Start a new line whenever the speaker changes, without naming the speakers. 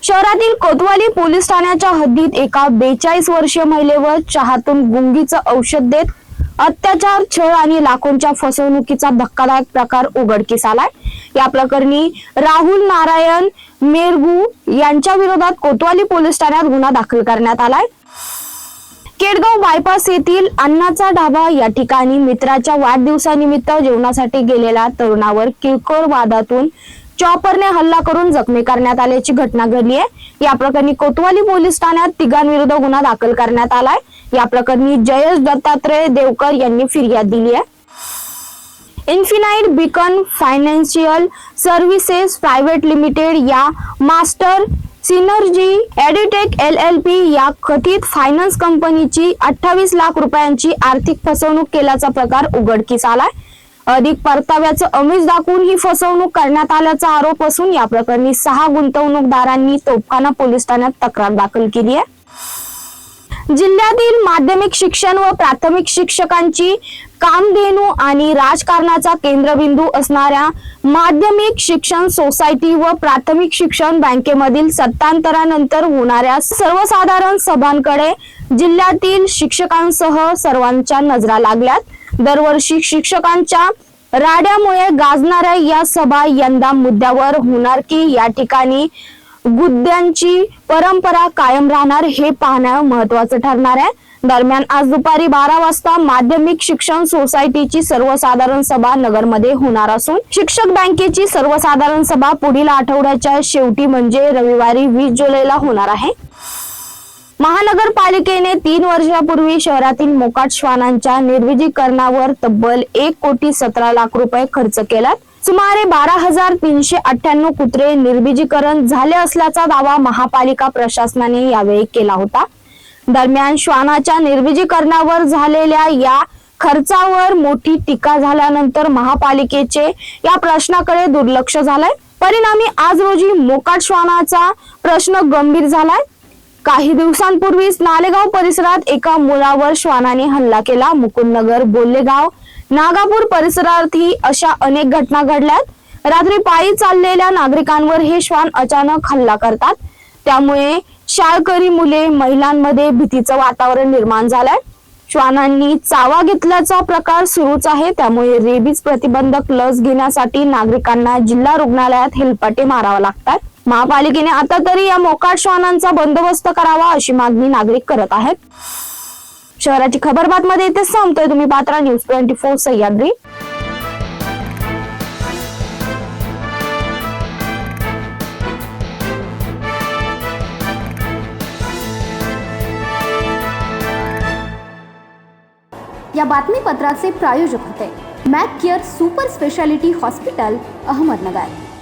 शहरातील कोतवाली पोलीस ठाण्याच्या हद्दीत एका बेचाळीस वर्षीय महिलेवर चहातून गुंगीचं औषध देत अत्याचार छळ आणि लाखोंच्या फसवणुकीचा धक्कादायक प्रकार उघडकीस आलाय. या प्रकरणी राहुल नारायण मेरगू यांच्या विरोधात कोतवाली पोलीस ठाण्यात गुन्हा दाखल करण्यात आलाय. केडगाव बायपास येथील अन्नाचा ढाबा या ठिकाणी मित्राच्या वाढदिवसानिमित्त जेवणासाठी गेलेल्या तरुणावर किरकोळ वादातून चॉपरने हल्ला करून जखमी करण्यात आल्याची घटना घडली आहे. या प्रकरणी कोतवाली पोलीस ठाण्यात तिघांविरुद्ध गुन्हा दाखल करण्यात आलाय. या प्रकरणी जयेश दत्तात्रय देवकर यांनी फिर्याद दिली आहे. Infinite beacon financial services private limited या master synergy edutech L L P या कथित फायनान्स कंपनीची अठ्ठावीस लाख रुपयांची आर्थिक फसवणूक केल्याचा प्रकार उघडकीस आलाय. अधिक परताव्याचं अमिष दाखवून ही फसवणूक करण्यात आल्याचा आरोप असून या प्रकरणी सहा गुंतवणूकदारांनी तोफखाना पोलीस ठाण्यात तक्रार दाखल केली आहे. जिल्ह्यातील माध्यमिक शिक्षण व प्राथमिक शिक्षकांची कामधेनू आणि राजकारणाचा केंद्रबिंदू असणाऱ्या माध्यमिक शिक्षण सोसायटी व प्राथमिक शिक्षण बँकेमधील सत्तांतरानंतर होणाऱ्या सर्वसाधारण सभांकडे जिल्ह्यातील शिक्षकांसह सर्वांच्या नजरा लागल्यात. दरवर्षी शिक्षकांच्या राड्यामुळे गाजणाऱ्या या सभा यंदा मुद्द्यावर होणार की या ठिकाणी गुद्द्यांची परंपरा कायम राहणार हे पाहणं महत्वाचं ठरणार आहे. दरम्यान आज दुपारी बारा वाजता माध्यमिक शिक्षण सोसायटीची सर्वसाधारण सभा नगरमध्ये होणार असून शिक्षक बँकेची सर्वसाधारण सभा पुढील आठवड्याच्या शेवटी म्हणजे रविवारी वीस जुलैला होणार आहे. महानगरपालिकेने तीन वर्षापूर्वी शहरातील मोकाट श्वानांच्या निर्विजीकरणावर तब्बल एक कोटी सतरा लाख रुपये खर्च केला सुमारे बारा हजार तीनशे अठ्ठ्याण्णव कुत्रे निर्विजीकरण झाले असल्याचा दावा महापालिका प्रशासनाने यावेळी केला होता. दरम्यान श्वानाच्या निर्विजीकरणावर झालेल्या या खर्चावर मोठी टीका झाल्यानंतर महापालिकेचे या प्रश्नाकडे दुर्लक्ष झालंय. परिणामी आज रोजी मोकाट श्वानाचा प्रश्न गंभीर झालाय. काही दिवसांपूर्वीच नालेगाव परिसरात एका मुलावर श्वानाने हल्ला केला. मुकुंदनगर बोल्लेगाव नागापूर परिसरातही अशा अनेक घटना घडल्यात. रात्री पायी चाललेल्या नागरिकांवर हे श्वान अचानक हल्ला करतात. त्यामुळे शाळकरी मुले महिलांमध्ये भीतीचं वातावरण निर्माण झालंय. श्वानांनी चावा घेतल्याचा प्रकार सुरूच आहे. त्यामुळे रेबीज प्रतिबंधक लस घेण्यासाठी नागरिकांना जिल्हा रुग्णालयात हेलपाटे मारावा लागतात. महापालिकेने आता तरी या मोकाट श्वानांचा बंदोबस्त करावा अशी मागणी नागरिक करत आहेत. शहराची खबरबात मध्ये इथे संपतोय. तुम्ही पात्रा न्यूज ट्वेंटी फोर सह्याद्री.
या बातमीपत्राचे प्रायोजक होते. Mac care super speciality hospital Ahmednagar.